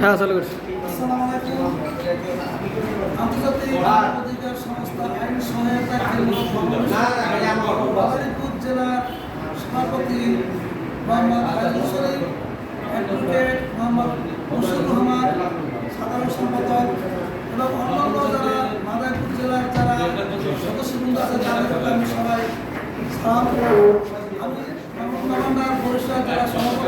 হ্যাঁ চালু করছি। সভাপতি মোহাম্মদ আইজুল শরীফ অ্যাডভোকেট মোহাম্মদ মুর্শিদ রহমান সাধারণ সম্পাদক এবং অন্যান্য যারা মাদারীপুর জেলার যারা সদস্যবৃন্দ আমি সবাই সালাম বরিশাল জেলা সভাপতি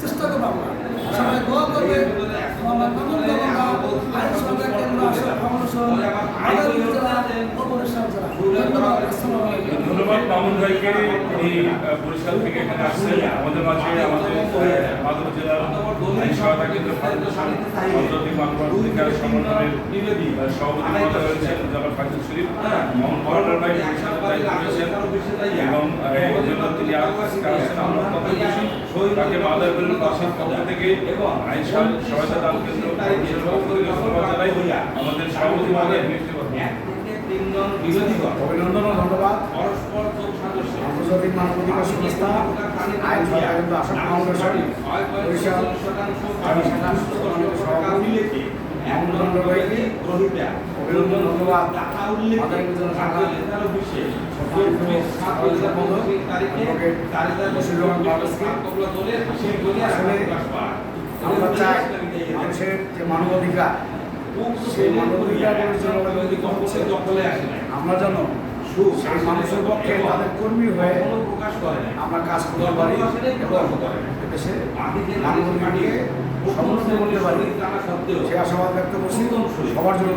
চেষ্টা আমরা করব আমরা সবাই দোয়া করবে মামুন বাবা আইন সরকার কেন্দ্র আসল ফাউন্ডেশন আমাদের জেলা বরিশাল জেলা ধন্যবাদ আসসালামু আলাইকুম ধন্যবাদ মামুন ভাইকে তিনি বরিশাল থেকে এখানে আসছেন। আমাদের মাঝে আমাদের মাধব জেলার সহায়তা কেন্দ্র আন্তর্জাতিক মানব অধিকার সমন্বয়ের আহ, সভাপতি মহোদয় রয়েছেন জনাব ফাইজুল শরীফ মামুন কর্নার ভাই বরিশাল রয়েছেন এবং তিনি আজকে আসছেন আমরা অত্যন্ত খুশি তাকে মাদারপুরের বাসীর পক্ষ থেকে আইন সহায়তা দান কেন্দ্র আমাদের সভাপতি করবেন অভিনন্দন ও ধন্যবাদ। আন্তর্জাতিক মানবাধিকার সংস্থা আইন সরকার আসাম ফাউন্ডেশন বরিশাল সভাপতি অভিনন্দন ধন্যবাদ। মাদারীপুর জেলা শাখার আমরা চাই মানুষের যে মানবাধিকার আমরা যেন সেই মানুষের পক্ষে তাদের কর্মী হয়ে প্রকাশ করে আমরা কাজ করতে পারি দেশে মানবাধিকারকে সমর্থন করতে পারি। সে আশাবাদ ব্যক্ত করছি। সবার জন্য